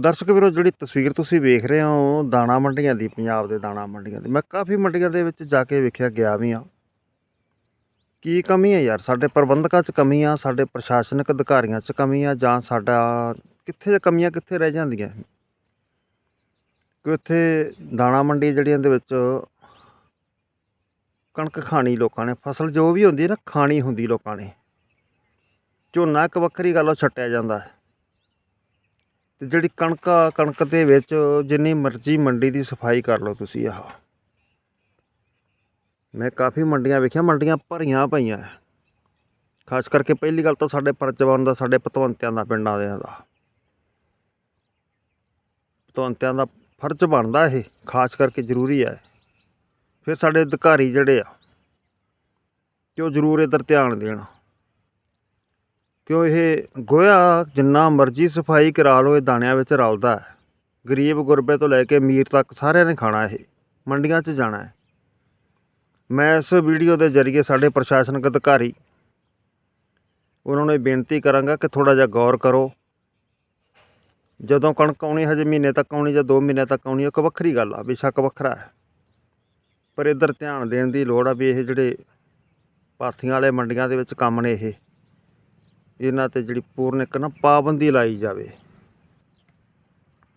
ਦਰਸ਼ਕ ਵੀਰੋ, ਜਿਹੜੀ ਤਸਵੀਰ ਤੁਸੀਂ ਵੇਖ ਰਹੇ ਹੋ, ਦਾਣਾ ਮੰਡੀਆਂ ਦੀ, ਪੰਜਾਬ ਦੇ ਦਾਣਾ ਮੰਡੀਆਂ ਦੀ, ਮੈਂ ਕਾਫੀ ਮੰਡੀਆਂ ਦੇ ਵਿੱਚ ਜਾ ਕੇ ਵੇਖਿਆ, ਗਿਆ ਵੀ ਆ ਕੀ ਕਮੀ ਹੈ ਯਾਰ? ਸਾਡੇ ਪ੍ਰਬੰਧਕਾਂ 'ਚ ਕਮੀ ਆ, ਸਾਡੇ ਪ੍ਰਸ਼ਾਸਨਿਕ ਅਧਿਕਾਰੀਆਂ 'ਚ ਕਮੀ ਆ, ਜਾਂ ਸਾਡਾ ਕਿੱਥੇ ਕਮੀਆਂ, ਕਿੱਥੇ ਰਹਿ ਜਾਂਦੀਆਂ? ਕਿ ਉੱਥੇ ਦਾਣਾ ਮੰਡੀ ਜਿਹੜੀਆਂ ਦੇ ਵਿੱਚ ਕਣਕ ਖਾਣੀ ਲੋਕਾਂ ਨੇ, ਫਸਲ ਜੋ ਵੀ ਹੁੰਦੀ ਹੈ ਨਾ, ਖਾਣੀ ਹੁੰਦੀ ਲੋਕਾਂ ਨੇ। ਝੋਨਾ ਇੱਕ ਵੱਖਰੀ ਗੱਲ ਉਹ ਛੱਟਿਆ ਜਾਂਦਾ ਹੈ। ਅਤੇ ਜਿਹੜੀ ਕਣਕ ਆ, ਕਣਕ ਦੇ ਵਿੱਚ ਜਿੰਨੀ ਮਰਜ਼ੀ ਮੰਡੀ ਦੀ ਸਫ਼ਾਈ ਕਰ ਲਓ ਤੁਸੀਂ ਆਹ। ਮੈਂ ਕਾਫੀ ਮੰਡੀਆਂ ਵੇਖੀਆਂ ਮੰਡੀਆਂ ਭਰੀਆਂ ਪਈਆਂ। ਖਾਸ ਕਰਕੇ ਪਹਿਲੀ ਗੱਲ ਤਾਂ ਸਾਡੇ ਫਰਜ਼ ਬਣਦਾ ਸਾਡੇ ਪਤਵੰਤਿਆਂ ਦਾ ਪਿੰਡਾਂ ਦੇ ਦਾ। ਪਤਵੰਤਿਆਂ ਦਾ ਫਰਜ਼ ਬਣਦਾ ਇਹ ਖਾਸ ਕਰਕੇ ਜ਼ਰੂਰੀ ਹੈ। ਫਿਰ ਸਾਡੇ ਅਧਿਕਾਰੀ ਜਿਹੜੇ ਆ ਕਿ ਉਹ ਜ਼ਰੂਰ ਇਧਰ ਧਿਆਨ ਦੇਣ। ਕਿਉਂ ਇਹ ਗੋਹਾ ਜਿੰਨਾ ਮਰਜ਼ੀ ਸਫ਼ਾਈ ਕਰਾ ਲਓ, ਇਹ ਦਾਣਿਆਂ ਵਿੱਚ ਰਲਦਾ ਹੈ। ਗਰੀਬ ਗੁਰਬੇ ਤੋਂ ਲੈ ਕੇ ਅਮੀਰ ਤੱਕ ਸਾਰਿਆਂ ਨੇ ਖਾਣਾ ਇਹ, ਮੰਡੀਆਂ 'ਚ ਜਾਣਾ ਹੈ। ਮੈਂ ਇਸ ਵੀਡੀਓ ਦੇ ਜ਼ਰੀਏ ਸਾਡੇ ਪ੍ਰਸ਼ਾਸਨਿਕ ਅਧਿਕਾਰੀ ਉਹਨਾਂ ਨੂੰ ਇਹ ਬੇਨਤੀ ਕਰਾਂਗਾ ਕਿ ਥੋੜਾ ਜਿਹਾ ਗੌਰ ਕਰੋ। ਜਦੋਂ ਕਣਕ ਆਉਣੀ ਹਜੇ ਮਹੀਨੇ ਤੱਕ ਆਉਣੀ ਜਾਂ 2 ਮਹੀਨੇ ਤੱਕ ਆਉਣੀ ਉਹ ਇੱਕ ਵੱਖਰੀ ਗੱਲ ਆ ਬੇਸ਼ੱਕ ਵੱਖਰਾ ਹੈ। ਪਰ ਇੱਧਰ ਧਿਆਨ ਦੇਣ ਦੀ ਲੋੜ ਆ ਵੀ ਇਹ ਜਿਹੜੇ ਪਾਥੀਆਂ ਵਾਲੇ ਮੰਡੀਆਂ ਦੇ ਵਿੱਚ ਕੰਮ ਨੇ ਇਹ। ਇਹਨਾਂ ਤੇ ਜਿਹੜੀ ਪੂਰਨ ਇੱਕ ਨਾ ਪਾਬੰਦੀ ਲਾਈ ਜਾਵੇ।